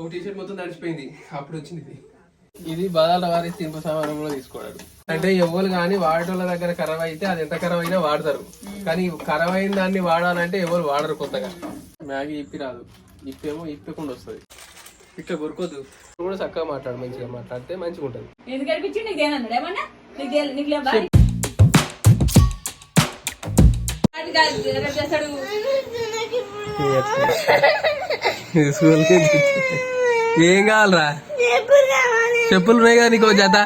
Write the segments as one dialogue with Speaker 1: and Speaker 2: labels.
Speaker 1: ఒక T shirt మొత్తం తడిచిపోయింది. అప్పుడు వచ్చింది. ఇది ఇది బాధాల వారి తింప సామానం కూడా తీసుకోవడం అంటే ఎవరు కానీ వాడటోళ్ళ దగ్గర ఖరాబ్ అయితే అది ఎంత ఖరాబ్ అయినా వాడతారు. కానీ ఖరాబ్ అయిన దాన్ని వాడాలంటే ఎవరు వాడరు కొత్తగా. మ్యాగీ ఇప్పి రాదు. ఇప్పేమో ఇప్పకుండా వస్తుంది. ఇట్లా కొరుకోద్దు కూడా చక్కగా మాట్లాడు మంచిగా మాట్లాడితే మంచిగా ఉంటుంది
Speaker 2: ఎందుకు అనిపించి
Speaker 1: ఏం కావాలరా? చెప్పులు ఉన్నాయి కదా నీకు జత?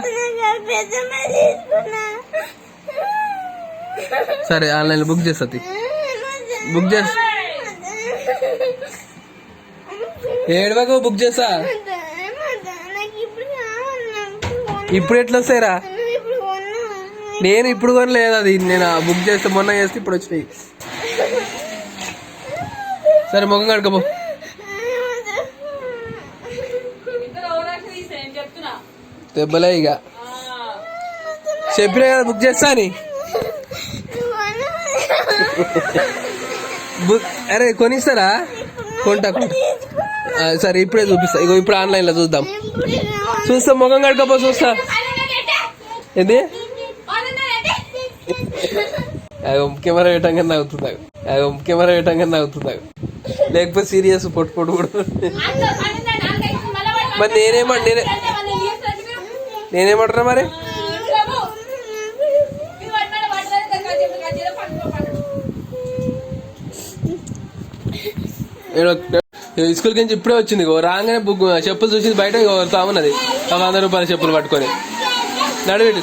Speaker 1: సరే ఆన్లైన్ బుక్ చేస్తుంది బుక్ చేస్తా ఏడవకు బుక్ చేస్తా? ఇప్పుడు ఎట్లా వస్తాయిరా? నేను ఇప్పుడు కూడా లేదు అది నేను ఆ బుక్ చేస్తే మొన్న చేస్తే ఇప్పుడు వచ్చినాయి. సరే ముఖం కడుకోపో
Speaker 2: ఇద్దరు ఓవరాక్షన్ తీసే, నేను చెప్తున్నా
Speaker 1: దెబ్బలే ఇక. చెప్పినా కదా బుక్ చేస్తా అని? బుక్ అరే కొనిస్తారా? కొంటా కొంటా. సరే ఇప్పుడే చూపిస్తా. ఇగో ఇప్పుడు ఆన్లైన్లో చూద్దాం. చూస్తా ముఖం కడకపో చూస్తా. ఏంది? కెమెరా వేయటంగా నవ్వుతుంది అగో. కెమెరా వేయటంగా నవ్వుతుంది లేకపోతే సీరియస్ పొట్టు పొట్టు కూడా. మరి నేనేమంట నేనే నేనేమంటున్నా మరి? ఈడ స్కూల్ నుంచి ఇప్పుడే వచ్చింది రాగానే బుక్ చెప్పులు చూసి బయట ఇగో తామున్నది వంద రూపాయల చెప్పులు పట్టుకొని. నడివిడు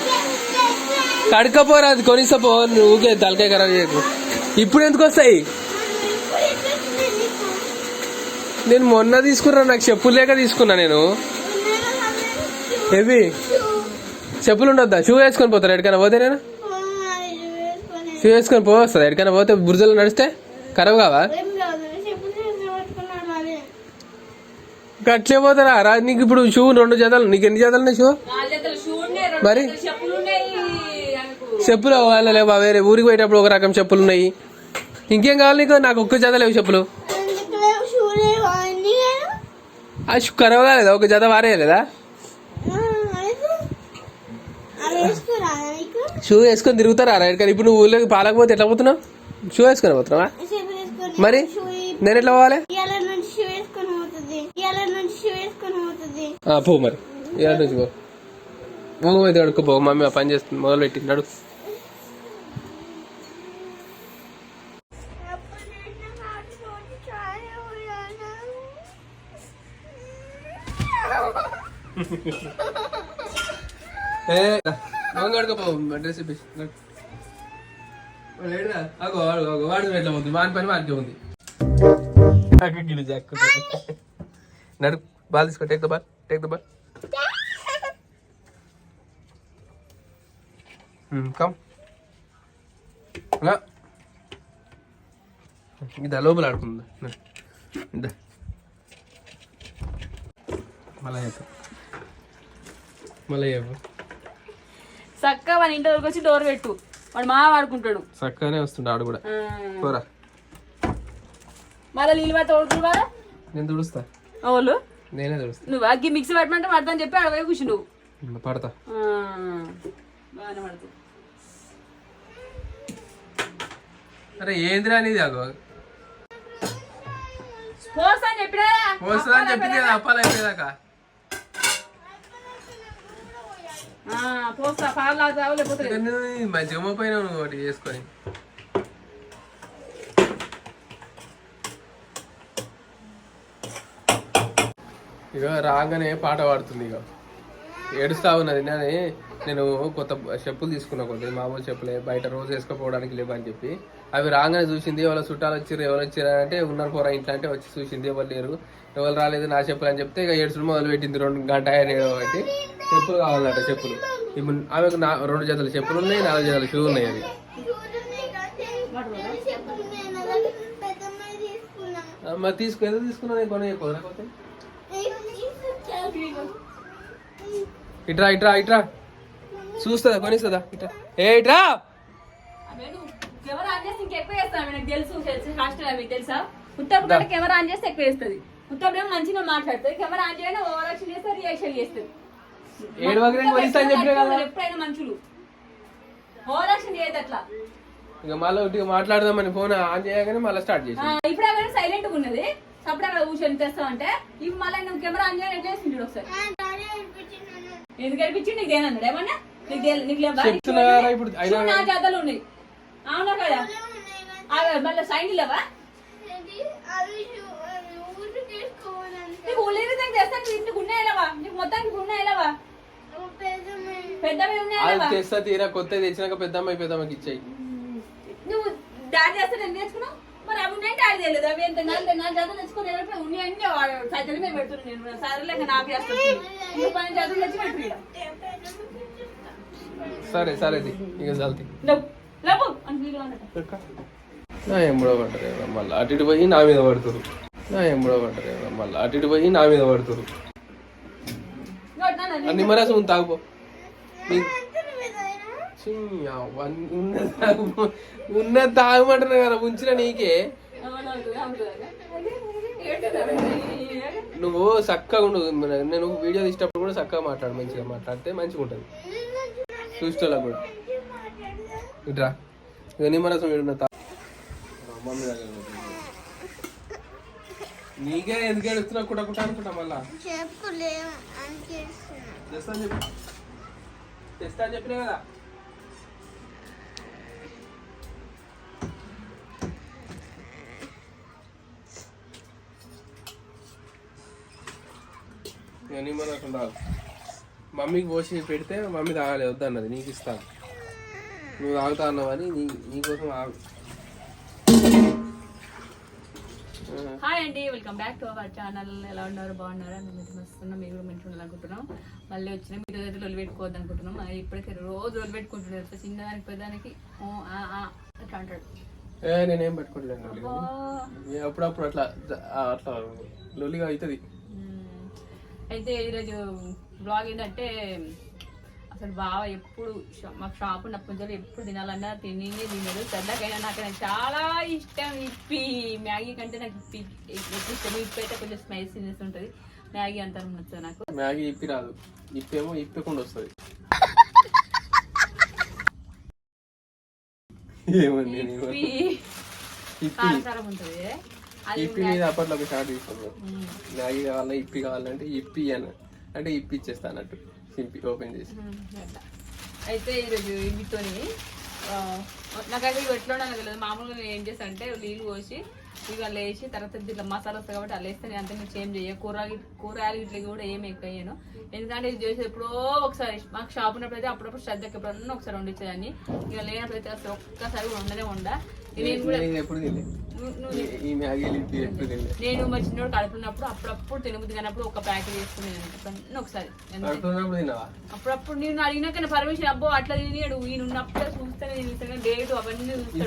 Speaker 1: కడకపోరా అది కొనిసపో నువ్వు ఊకే తలకాయ ఖరాబ్ చేయకు. ఇప్పుడు ఎందుకు వస్తాయి? నేను మొన్న తీసుకున్నా నాకు చెప్పులు లేక తీసుకున్నా నేను. హెవీ చెప్పులు ఉండొద్దా? షూ వేసుకొని పోతారా? ఎక్కడికైనా పోతే నేను? షూ వేసుకొని పోవస్తుందా ఎక్కడికైనా పోతే బురదలో నడిస్తే ఖరాబ్ కావా? అట్లే పోతారా? రా నీకు ఇప్పుడు షూ రెండు జతలు నీకు ఎన్ని జతలు ఉన్నాయి షూ? మరి?
Speaker 2: చెప్పులు
Speaker 1: వాళ్ళ లేవా? వేరే ఊరికి పోయేటప్పుడు ఒక రకం చెప్పులు ఉన్నాయి. ఇంకేం కావాలి నీకు? నాకు ఒక్క జత లేవు చెప్పులు. ఆ షూ ఖరాబ్ కాలేదా ఒక జత వారేయలేదా షూ వేసుకొని తిరుగుతారా రైట్ కానీ ఇప్పుడు నువ్వు ఊళ్ళోకి పాలకపోతే ఎట్లా పోతున్నావు? షూ వేసుకొని పోతున్నావా? మరి నేను ఎట్లా పోవాలి? పో మరి. ఇలా నుంచి పో. అయితే అడుక్కో మమ్మీ ఆ పని చేస్తుంది. మొదలు పెట్టి నడు. ఏ మొగం కడుకోపో డ్రెస్ నడు. అగో అగో వాడు ఎట్లా ఉంది వాని పని వానికి ఉంది. గిడి నడు బాల్ తీసుకో take the ball take the ball come ఇదా లోపల ఆడుకుందా? ఇదా. మళ్ళీ మళ్ళీ
Speaker 2: చక్కగా మన ఇంటి వరకు వచ్చి డోర్ పెట్టు. వాడు మా వాడుకుంటాడు
Speaker 1: చక్కగానే వస్తుండే ఆడు కూడా. పోరా.
Speaker 2: మళ్ళీ నీళ్ళు పడితే ఓడుకుడు వారా
Speaker 1: నేను తుడుస్తా.
Speaker 2: వాళ్ళు
Speaker 1: నేనే తుడుస్తా.
Speaker 2: నువ్వు? అగ్గి మిక్సీ పట్టమంటే పడతాను చెప్పి అడవై కూర్చు నువ్వు
Speaker 1: పడతా.
Speaker 2: బాగానే పడుతుంది
Speaker 1: అరే ఏందిరా అనేది అగో?
Speaker 2: పోస్తా అని చెప్పినా
Speaker 1: వస్తుందా అని చెప్పింది కదా
Speaker 2: పోస్తా పాలు లేకపోతే
Speaker 1: మంచిగా నువ్వు ఒకటి చేసుకొని. ఇక రాగానే పాట పాడుతుంది ఇక ఏడుస్తా ఉన్నది నేను నేను కొత్త చెప్పులు తీసుకున్నా కొద్ది మామూలు చెప్పులే బయట రోజు వేసుకోపోవడానికి లేవని చెప్పి. అవి రాగానే చూసింది ఎవరో చుట్టాలు వచ్చారు ఎవరు వచ్చారు అంటే ఉన్నారు పోరా ఇంట్లో అంటే వచ్చి చూసింది ఎవరు లేరు. ఎవరు రాలేదు నా చెప్పులు అని చెప్తే ఇక ఏడుచుడు మొదలు పెట్టింది రెండు గంట కాబట్టి చెప్పులు కావాలన్నట చెప్పులు. ఇప్పుడు ఆమెకు నా రెండు జతలు చెప్పులు ఉన్నాయి నాలుగు జతలు షూ ఉన్నాయి అవి మరి తీసుకు ఎందుకు తీసుకున్నా నేను ఇట్రా ఇట్రా ఇట్రా చూస్తుందా కొనిస్తుందా? ఇట్రా ఏ ఇట్రా
Speaker 2: కెమెరా ఆన్ చేస్తే ఇంకెక్కువ వేస్తాను నాకు తెలుసు హాస్టల్ మీకు తెలుసా? ఉత్తర కెమెరా ఆన్ చేస్తే ఎక్కువ వేస్తుంది ఉత్తప్పుడేమో మంచిగా మాట్లాడుతుంది. కెమెరా ఆన్ చేయడం ఓవర్ యాక్షన్ చేస్తే రియాక్షన్ చేస్తుంది. ఎప్పుడైనా మనుషులు ఓవర్ యాక్షన్ చేయదు అట్లా.
Speaker 1: ఇక మళ్ళీ ఒకటి మాట్లాడదామని ఫోన్ ఆన్ చేయగానే మళ్ళీ స్టార్ట్ చేసి
Speaker 2: ఇప్పుడు అక్కడ సైలెంట్గా ఉన్నది. అప్పుడు అక్కడ కూర్చొని తెస్తామంటే ఇప్పుడు మళ్ళీ నువ్వు కెమెరా ఆన్ చేయడం ఎట్లా చేసిండు ఒకసారి. ఎందుకు అనిపించి నీకు ఏమన్నా? నీకు నీకు
Speaker 1: ఇప్పుడు
Speaker 2: నా జాతలు ఉన్నాయి. అవునా కదా? మళ్ళీ సైన్ లేవా నీకు ఉల్లేది దగ్గర తెస్తాను నీకు ఉన్నాయలేవా నీకు మొత్తానికి
Speaker 1: అది
Speaker 2: ఉన్నాయలేవా
Speaker 1: తెస్తా తీరా కొత్త తెచ్చినాక పెద్దమ్మాయి పెద్దమ్మకి ఇచ్చాయి.
Speaker 2: నువ్వు డాడీ చేస్తే నేను నేర్చుకున్నావు? మరి అవి ఉన్నాయి తెలియదు. అవి ఎంత నాలుగు నాలుగు జాతలు తెచ్చుకుని ఉన్నాయి అన్ని సైకిల్ మీద పెడుతున్నాను నేను సరేలేక నాకు చేస్తాను నువ్వు పని జాతలు తెచ్చి పెట్టు
Speaker 1: సరే సరే తీ. ఇక చల్తి నా ఎంబడో పడ్డరు ఎవరో మళ్ళీ. అటు ఇటు పోయి నా మీద పడుతురు నా ఎంబడో పడ్డరు ఎవరో మళ్ళీ. అటు ఇటు పోయి నా మీద పడుతురు ఆ నిమ్మరసం ఉంది? తాగుపో. నీ- ఛీ, అవ్వ, ఉన్నది తాగు ఉన్నది తాగమంటున్నా కదా ఉంచిన నీకే. నువ్వు చక్కగా ఉండు. నేను వీడియో తీసేటప్పుడు కూడా చక్కగా మాట్లాడు మంచిగా మాట్లాడితే మంచిగా ఉంటుంది చూసేటోళ్ళకి కూడా. ఇట్రా. ఇక నిమ్మరసం వీడున్న తా మమ్మీ దగ్గర. నీకే ఎందుకు ఏడుస్తున్నా కుట కుట అనుకుంటా మళ్ళా. తెస్తా అని చెప్పి. తెస్తా చెప్పినా కదా. నిమ్మరసం తాగు మమ్మీకి పోసి పెడితే మమ్మీ తాగాలి వద్దన్నది. నీకు ఇస్తాను. నువ్వు తాగుతా అన్నావని నీ నీకోసం ఆగు
Speaker 2: హాయ్ అండి welcome back to our channel. ఎలా ఉన్నారు? బాగున్నారా? మేము మస్తున్నాం మీరు మంచిగా ఉండాలనుకుంటున్నాం. మళ్ళీ వచ్చిన మీరు అయితే లొలి పెట్టుకోవద్దు అనుకుంటున్నాం ఇప్పటికే రోజు లొలి పెట్టుకుంటున్నారు చిన్నదానికి పెద్దదానికి అట్లా అంటాడు.
Speaker 1: ఏ నేనేం పెట్టుకోవట్లేదు అప్పుడప్పుడు అట్లా అట్లా లొల్లిగా అవుతుంది.
Speaker 2: అయితే ఈరోజు బ్లాగ్ ఏంటంటే అసలు బావ ఎప్పుడు మాకు షాప్ ఉన్నప్పటి నుంచి ఎప్పుడు తినాలన్నా తిని తినడు చల్లకైనా నాకు నాకు చాలా ఇష్టం ఇప్పి మ్యాగీ కంటే నాకు ఇప్పి ఎక్కువ ఇష్టం. ఇప్పి అయితే కొంచెం స్పైసీనెస్ ఉంటుంది. మ్యాగీ అంతా నచ్చదు నాకు.
Speaker 1: మ్యాగీ ఇప్పి రాదు. ఇప్పేమో ఇప్పకుండా వస్తుంది. ఏమండి
Speaker 2: కారం ఉంటుంది.
Speaker 1: ఇప్పి మీద అప్పట్లో ఒక షార్ట్ తీసుకున్నాం. మ్యాగీ కావాలా ఇప్పి కావాలంటే ఇప్పి అని. అంటే ఇప్పి ఇచ్చేస్తా అన్నట్టు. సింపి ఓపెన్ చేసి
Speaker 2: అయితే ఈరోజు వీటితోని నాకైతే ఇవి ఎట్లా ఉండాలో తెలియదు. మామూలుగా నేను ఏం చేస్తాను అంటే నీళ్ళు పోసి ఇవి అలా వేసి తర్వాత ఇట్లా మసాలా వస్తుంది కాబట్టి అలా వేస్తే నేను అంతా మీకు ఏం చేయ కూర కూరగాయలు ఇట్లా కూడా ఏం ఎక్కువ వేయను. ఎందుకంటే ఇది చేసి ఎప్పుడో ఒకసారి. మాకు షాప్ ఉన్నప్పుడు అయితే అప్పుడప్పుడు శ్రద్ధకి ఎప్పుడన్నా ఒకసారి వండించేదాన్ని. ఇక లేనప్పుడు అయితే అసలు ఒక్కసారి కూడా ఉండనే ఉండ నేను మా చిన్నోడు కడుపున్నప్పుడు అప్పుడప్పుడు తినబుద్ధి కానప్పుడు ఒక ప్యాకెట్ వేసుకునేది ఎప్పుడన్నా ఒకసారి అప్పుడప్పుడు నేను అడిగినాక పర్మిషన్ అబ్బో అట్లా తినేడు ఈయన ఉన్నప్పుడే చూస్తేనే తినేస్తాను డేట్ అవన్నీ చూస్తాడు.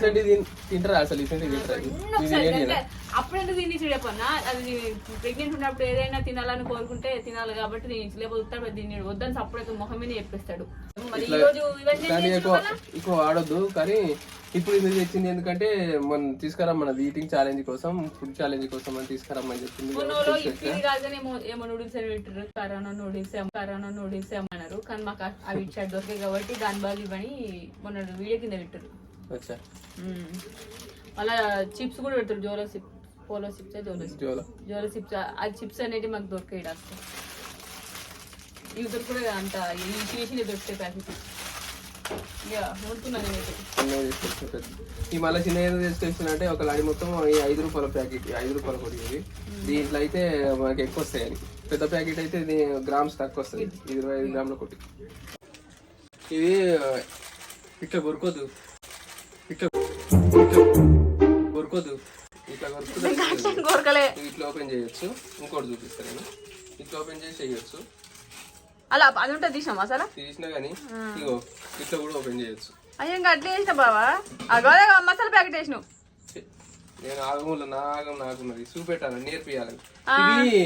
Speaker 2: అప్పుడెందుకు తిని చూడపన్నా అది ప్రెగ్నెంట్ ఉన్నప్పుడు ఏదైనా తినాలని కోరుకుంటే తినాలి కాబట్టి నేను లేకపోతే ఉత్తాడు తిన్నాడు వద్దని సప్పుడు ముఖం మీద చెప్పేస్తాడు. మరి ఈ రోజు ఇవన్నీ
Speaker 1: కానీ ఎక్కువ వాడొద్దు కానీ ఇప్పుడు ఇది తెచ్చింది? ఎందుకంటే మనం తీసుకురమ్మన్నది ఈటింగ్ ఛాలెంజ్ కోసం ఫుడ్ ఛాలెంజ్ కోసం అని తీసుకురమ్మని చెప్పింది.
Speaker 2: ఏమో నూడిల్స్ పెట్టారు కరోనా నూడిల్స్ కరోనా నూడిల్స్ అన్నారు. కానీ మాకు అవి ఇచ్చాడు దొరికాయి కాబట్టి దాని బాగా ఇవని మొన్న వీడియో కింద పెట్టారు. మళ్ళా చిప్స్ కూడా పెడతారు Jolo chip Polo chips Jolo chips
Speaker 1: Jolo
Speaker 2: Jolo chips ఆ చిప్స్ అనేవి మాకు దొరికాయి అసలు ఇవి దొరకలేదు అంత. ఈ దొరికే ప్యాకెట్
Speaker 1: ఈ మళ్ళీ చిన్న ఏదో తీసుకొచ్చినట్టే ఒక లారీ మొత్తం ఈ ఐదు రూపాయల ప్యాకెట్ ఐదు రూపాయల కొడి ఇది. దీంట్లో అయితే మనకి ఎక్కువ వస్తాయి పెద్ద ప్యాకెట్ అయితే ఇది గ్రామ్స్ తక్కువ వస్తుంది ఇది ఇరవై ఐదు గ్రాముల కొట్టి ఇది ఇట్లా కొరుకోద్దు ఇట్లా కొరుకోద్దు ఇట్లా
Speaker 2: కోరకలే.
Speaker 1: ఇట్లా ఓపెన్ చేయొచ్చు. ఇంకోటి చూపిస్తాను నేను. ఇట్లా ఓపెన్ చేసి చేయొచ్చు.
Speaker 2: అలా అది ఉంటుంది తీసాం మసాలా?
Speaker 1: తీసినా కానీ ఇగో ఇట్లా కూడా ఓపెన్ చేయొచ్చు.
Speaker 2: అయ్యో ఇంకా అట్లా చేసిన బావా? అగోదే మసాలా ప్యాకెట్ వేసినావు.
Speaker 1: నేను ఆగముల నా ఆగం నాకున్నది చూపెట్టాలి నేర్పియాలని ఇది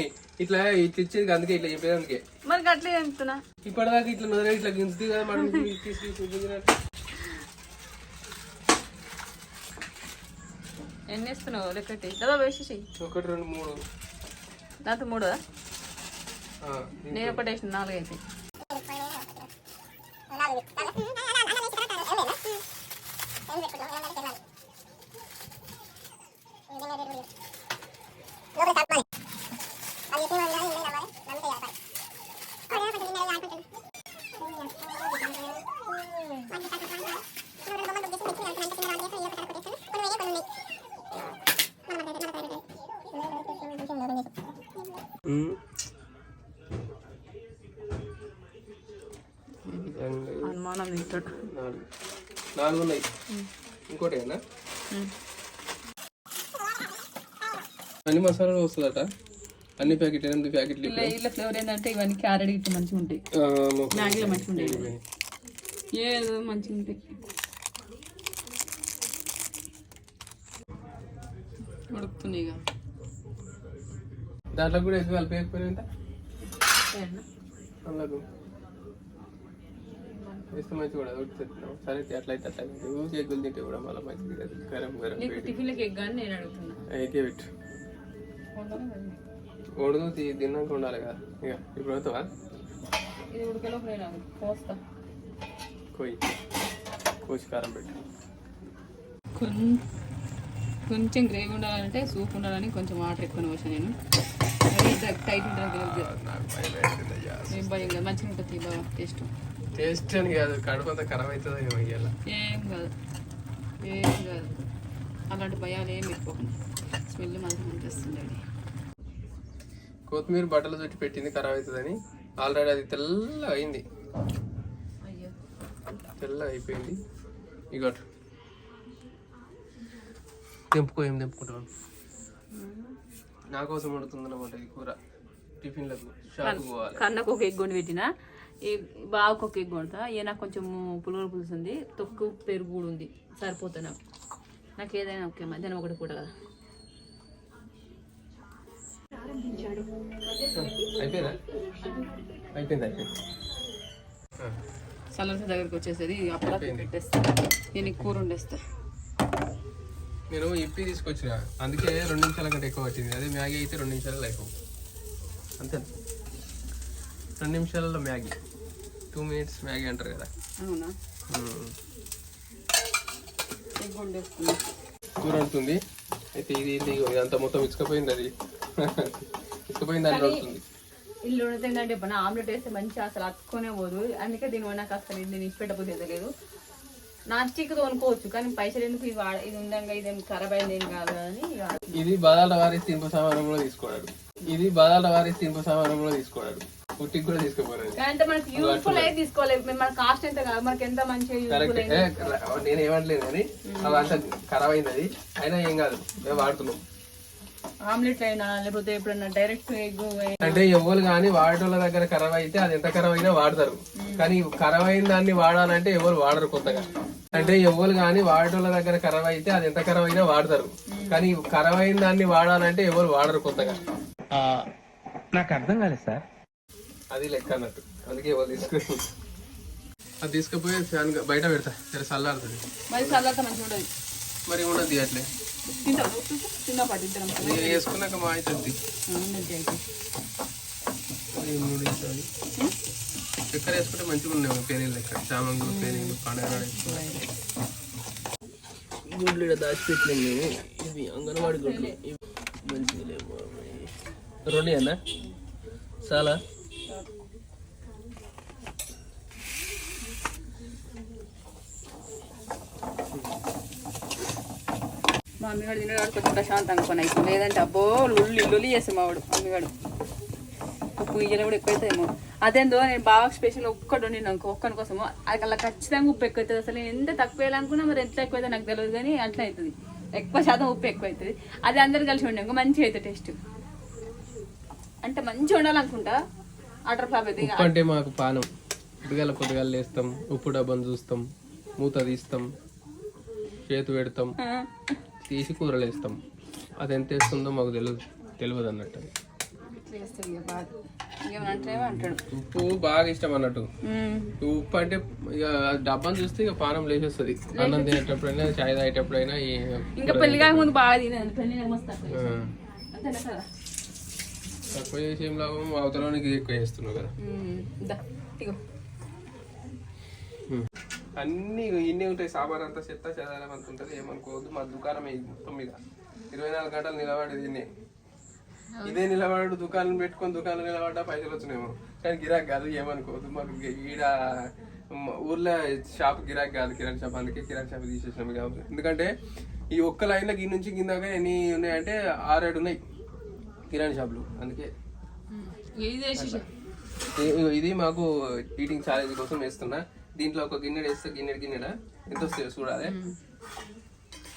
Speaker 1: ఇట్లా ఇట్లా ఇచ్చేది అందుకే ఇట్లా చెప్పేది అందుకే.
Speaker 2: మరి అట్లే ఎంతున్నా
Speaker 1: ఇప్పటిదాకా ఇట్లా నొదర ఇట్లా గింజుతుంది కదా మనం తీసుకు చూపించినట్టు
Speaker 2: ఎన్ని కదా వేసేసి
Speaker 1: ఒకటి రెండు మూడు.
Speaker 2: దాంతో మూడు నేను ఒకటి వేసిన నాలుగు అయితే
Speaker 1: ఉమ్. రెండు,
Speaker 2: తింటాడు
Speaker 1: నాలుగు ఉన్నాయి. ఇంకోటి అన్ని మసాలాలు వస్తుందట అన్ని ప్యాకెట్ ఎనిమిది ప్యాకెట్లు
Speaker 2: ఇలా ఫ్లేవర్ ఏంటంటే ఇవన్నీ క్యారెట్ ఇట్లా మంచిగా ఉంటాయి. మ్యాగీలో మంచిగా ఉంటాయి. ఏదో మంచిగా ఉంటాయి. ఉడుకుతున్నాయి
Speaker 1: దాంట్లో కూడా ఎక్కువ
Speaker 2: సరేనా?
Speaker 1: అలాగే వేస్తే మంచిగా కూడా ఉడుకుతున్నాం సరే అట్లయితే అట్లా ఊసి ఎగ్గులు తింటే కూడా మళ్ళీ మంచిది కదా. గరం గరం
Speaker 2: నీకు టిఫిన్లకి ఎగ్ నేను అడుగుతున్నా.
Speaker 1: ఎగ్గే పెట్టు. ఓడుదు తి- తిన్నాక ఉండాలి కదా. ఇక ఇప్పుడు అవుతావా
Speaker 2: ఇది ఉడకలో నేను కోస్తా
Speaker 1: కొయ్యి. కోసి కారం పెట్టు.
Speaker 2: కొంచెం గ్రేవీ ఉండాలంటే సూప్ ఉండాలని కొంచెం వాటర్ ఎక్కువ పోసాను నేను. టైట్ ఉంటుంది
Speaker 1: నాకు భయం వేస్తుంది అయ్యా.
Speaker 2: ఏం భయం కాదు మంచిగా ఉంటుంది బాగా టేస్ట్.
Speaker 1: టేస్ట్ అని కాదు కడుపు అంతా ఖరాబ్ అవుతుందో ఏమో ఇయ్యాల.
Speaker 2: ఏం కాదు. ఏం కాదు. అలాంటి భయాలు ఏం పెట్టుకోకుండా స్మెల్ మాత్రం అనిపిస్తుంది
Speaker 1: కొత్తిమీర బట్టలు చుట్టి పెట్టింది ఖరాబ్ అవుతుందని ఆల్రెడీ అది తెల్లగా అయింది. తెల్లగా అయిపోయింది. ఇగోట్ తెంపుకో ఏం తెంపుకుంటాను నా కోసం వండుతుందన్నమాట ఈ కూర. టిఫిన్లకు షాప్కి పోవాలి.
Speaker 2: కన్నకు ఒక ఎగ్ వండి పెట్టిన? ఈ బావకు ఒక ఎగ్ వండుతా ఏ నాకు కొంచెం పులుగురు పులుసు ఉంది తొక్కు పెరుగు కూడా ఉంది. సరిపోతుంది నాకు నాకు ఏదైనా ఓకే మధ్యాహ్నం ఒకటి కూడా కదా. సల్లస దగ్గరికి అప్పుడు పెట్టేస్తా నేను ఈ కూర వండేస్తా.
Speaker 1: నేను ఇప్పి తీసుకొచ్చిన. అందుకే రెండు నిమిషాల కంటే ఎక్కువ పట్టింది. అదే మ్యాగీ అయితే రెండు నిమిషాలలో అయిపోవు అంతే. రెండు నిమిషాలలో మ్యాగీ. టూ మినిట్స్ మ్యాగీ అంటారు కదా.
Speaker 2: అవునా?
Speaker 1: కూర ఉంటుంది అయితే ఇది ఇది ఇదంతా మొత్తం ఇసుకపోయింది అది. ఇసుకపోయింది ఉంటుంది
Speaker 2: ఇల్లు చెప్పిన ఆమ్లెట్ వేస్తే మంచిగా అసలు అతుక్కొనే పోదు. అందుకే దీని వండాక అసలు నేను ఇష్టపెట్టబోతే లేదు. నాన్ స్టిక్ కొనుక్కోవచ్చు కానీ పైసలు ఎందుకు ఇది వాడ ఇది ఉండంగా ఇదేం ఖరాబ్ అయింది ఏం కాదు అని
Speaker 1: ఇది బాదాల వారి తింపు సామానంలో తీసుకోడాడు ఇది బాదాల వారి తింపు సామానంలో తీసుకోడాడు కూడా తీసుకోపోయాడు
Speaker 2: అంటే మనకి యూస్ఫుల్ అయితే తీసుకోలేదు మన కాస్ట్ ఎంత కాదు మనకి ఎంత మంచిగా
Speaker 1: నేను ఏమంటలేదు కానీ అవి అంతా ఖరాబ్ అయింది అది. అయినా ఏం కాదు మేము వాడుతున్నాం.
Speaker 2: ఆమ్లెట్ అయినా లేకపోతే ఎప్పుడన్నా డైరెక్ట్ ఎగ్
Speaker 1: అంటే ఎవరు కానీ వాడటోళ్ళ దగ్గర ఖరాబ్ అయితే అది ఎంత ఖరాబ్ అయినా వాడతారు. కానీ ఖరాబ్ అయిన దాన్ని వాడాలంటే ఎవరు వాడరు కొత్తగా. అంటే ఎవరు కానీ వాడటోళ్ళ దగ్గర ఖరాబ్ అయితే అది ఎంత ఖరాబ్ అయినా వాడతారు. కానీ ఖరాబ్ అయిన దాన్ని వాడాలంటే ఎవరు వాడరు కొత్తగా.
Speaker 3: నాకు అర్థం కాలేదు సార్.
Speaker 1: అది లెక్క అన్నట్టు. అందుకే ఎవరు తీసుకుని అది తీసుకుపోయి ఫ్యాన్ బయట పెడతా. సరే చల్లారుతుంది
Speaker 2: మరి చల్లారితే మంచిగా ఉండదు.
Speaker 1: మరి ఉండదు అట్లే. నేను వేసుకున్నాక మా అవుతుంది చక్కెర వేసుకుంటే మంచిగా ఉండేవి పేనీలు లెక్క. చామంతులు పేనీలు పండుగ గుడ్లు ఇక్కడ దాచిపెట్టినాం మేము. ఇవి అంగన్వాడి గుడ్లు. మంచిగా లేవు రెండు అన్న చాలా?
Speaker 2: మా అమ్మగాడు కొంచెం ప్రశాంతంగా పని అవుతుంది లేదంటే అబ్బో లుల్లి లుల్లి చేస్తాం మావాడు అమ్మగాడు ఉప్పు ఇయ్యలు కూడా ఎక్కువైతాయేమో. అదేందో నేను బాగా స్పెషల్ ఒక్కటి వండిన ఒక్కని కోసము. అది అలా ఖచ్చితంగా ఉప్పు ఎక్కువ అవుతుంది అసలు నేను ఎంత తక్కువ వేయాలనుకున్నా మరి ఎంత ఎక్కువ అయితే నాకు తెలియదు కానీ అట్లా అవుతుంది ఎక్కువ శాతం ఉప్పు ఎక్కువ అవుతుంది అది అందరు కలిసి ఉండే మంచిగా అవుతుంది టేస్ట్. అంటే మంచిగా ఉండాలనుకుంటా ఆర్డర్ ఫ్లాప్ అయితే
Speaker 1: అంటే మాకు పానం. పొద్దుగాల పొద్దుగాల లేస్తాం ఉప్పు డబ్బాను చూస్తాం మూత తీస్తాం చేతి పెడతాం. తీసి కూరలు వేస్తాం అది ఎంత వేస్తుందో మాకు తెలియదు తెలియదు అన్నట్టు. అది. ఉప్పు బాగా ఇష్టం అన్నట్టు. ఉప్పు అంటే ఇక డబ్బాను చూస్తే ఇక పానం లేచేస్తుంది. అన్నం తినేటప్పుడైనా చాయ్ తాగేటప్పుడైనా
Speaker 2: ఇంకా పెళ్ళి కాక ముందు బాగా తినేది పెళ్ళి మస్తు తక్కువ
Speaker 1: చేసి ఏం లాభం? అవతలానికి ఎక్కువ చేస్తున్నావు కదా. అన్ని ఇన్ని ఉంటాయి. సామాన్ అంతా చెత్త చెదారం అంత ఉంటుంది. ఏమనుకోవద్దు. మా దుకాణం మొత్తం మీద. ఇరవై నాలుగు గంటలు నిలబడేది దీన్నే ఇదే నిలబడు దుకాణం పెట్టుకొని దుకాణం నిలబడ్డా పైసలు వచ్చినాయేమో. కానీ గిరాక్ కాదు. ఏమనుకోవద్దు. మాకు ఈడ ఊర్లో షాప్ గిరాక్ కాదు కిరాణ్ షాప్. అందుకే కిరాణ్ షాప్ తీసేసినాం ఇక. ఎందుకంటే ఈ ఒక్క లైన్లో ఈ నుంచి కిందాక ఎన్ని ఉన్నాయంటే ఆరేడు ఉన్నాయి కిరాణ్ షాపులు. అందుకే
Speaker 2: ఇది
Speaker 1: మాకు ఈటింగ్ ఛాలెంజ్ కోసం వేస్తున్నా. దీంట్లో ఒక గిన్నెడు వేస్తే గిన్నెడు గిన్నెడ? ఎంత వస్తాయో చూడాలి.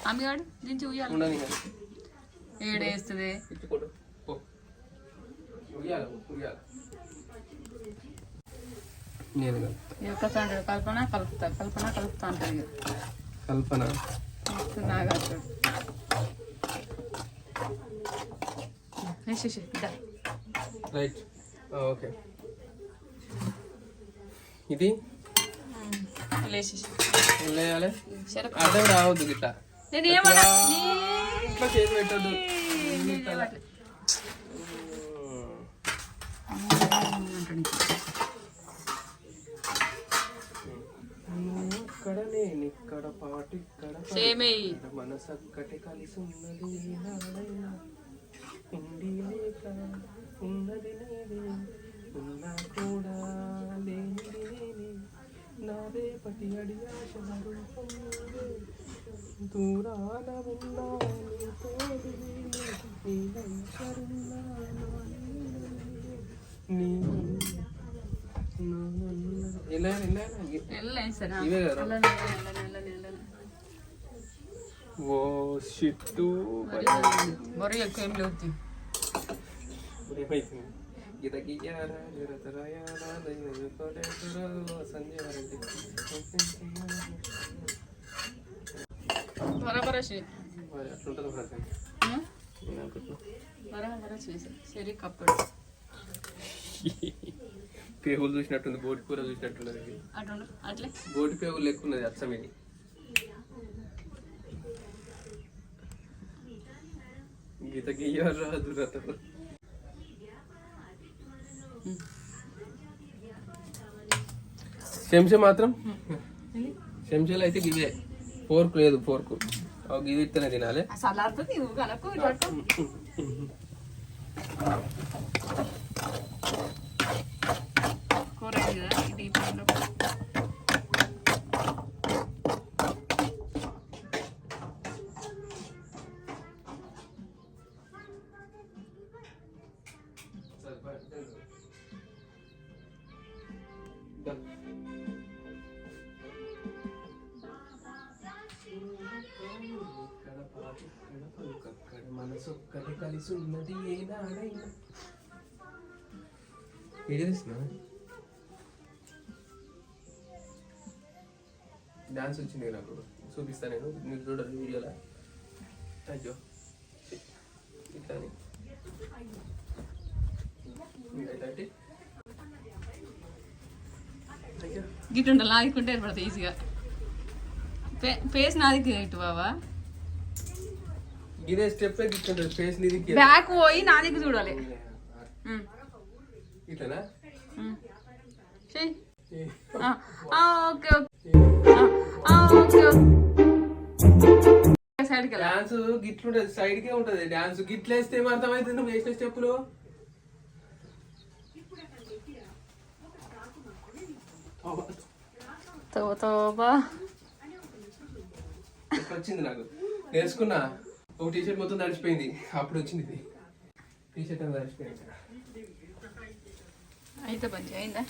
Speaker 2: అమ్మిగాడు ఏడేస్తుంది
Speaker 1: ఇచ్చుకోడు. పో. ఉయ్యాల ఉయ్యాల. నేను కలుపుతా.
Speaker 2: కలుపుతా కల్పన కలుపుతా కల్పన కలుపుతా ఇక.
Speaker 1: కల్పన.
Speaker 2: దా
Speaker 1: రైట్. ఓకే. ఇది?
Speaker 2: వేసేసి
Speaker 1: ఏం వేయాలి
Speaker 2: సరే.
Speaker 1: అర్థం రావద్దు గిట్లా.
Speaker 2: నేను ఏమన్నా
Speaker 1: ఇట్లా పెట్టద్దు? ఇక్కడ పాటు ఇక్కడ మనసక్కటి కలిసి ఉన్నది ఉండి లేక ఉన్నది నేనే ఉన్నా కూడా లేనిది నేనే నా రేపటి అడి ఆశ రూపం నువ్వే దూరాన ఉన్నా నీ తోడు నేనే నీ దగ్గరున్నా నా నీడ నీవే. నీ ఇలా ఇలా
Speaker 2: వెళ్ళలేదు సార్
Speaker 1: ఇవే కదా ఓ షిట్టు
Speaker 2: మరి ఎక్కువ ఏం లేవు
Speaker 1: ఏమైతుంది గీత
Speaker 2: బరాబర బరాబర చేసి సరే కప్పుడు.
Speaker 1: పేగులు చూసినట్టుంది బోటి కూర చూసినట్టున్నది.
Speaker 2: అట్లే.
Speaker 1: బోటి పేగులు లెక్క ఉన్నది అచ్చం ఇది. గీత గీయారా దురత చెంచా మాత్రం? చెంచాలు అయితే గివే. ఫోర్క్ లేదు ఫోర్క్. గిది ఇస్తేనే తినాలి. మనసొక్కటి కలిసి ఉన్నది ఏనాడైనా డాన్స్ వచ్చింది నాకు. చూపిస్తా నేను. మీరు చూడండి వీడియోలో. అయ్యో. ఇట్లా అని. ఇట్లా అంటే అయ్యో
Speaker 2: గిట్టు ఉండాలి లాదుకుంటే ఏర్పడుతుంది ఈజీగా ఫేస్ నాది ఇటు బావా.
Speaker 1: ఇదే స్టెప్ ఇట్లుంటుంది ఫేస్ నీది
Speaker 2: బ్యాక్ పోయి నా దగ్గర చూడాలి.
Speaker 1: ఇట్లనా
Speaker 2: ఓకే ఓకే. సైడ్కి
Speaker 1: డాన్స్ గిట్లుంటది సైడ్ కే ఉంటది. డాన్స్ గిట్లేస్తే ఏం అర్థమైంది నువ్వు వేసిన స్టెప్పులు వచ్చింది నాకు. నేర్చుకున్నా? ఒక టీ షర్ట్ మొత్తం నడిచిపోయింది అప్పుడు వచ్చింది ఇది. టీ షర్ట్ అంతా నడిచిపోయింది
Speaker 2: అయితే మంచి అయిందా?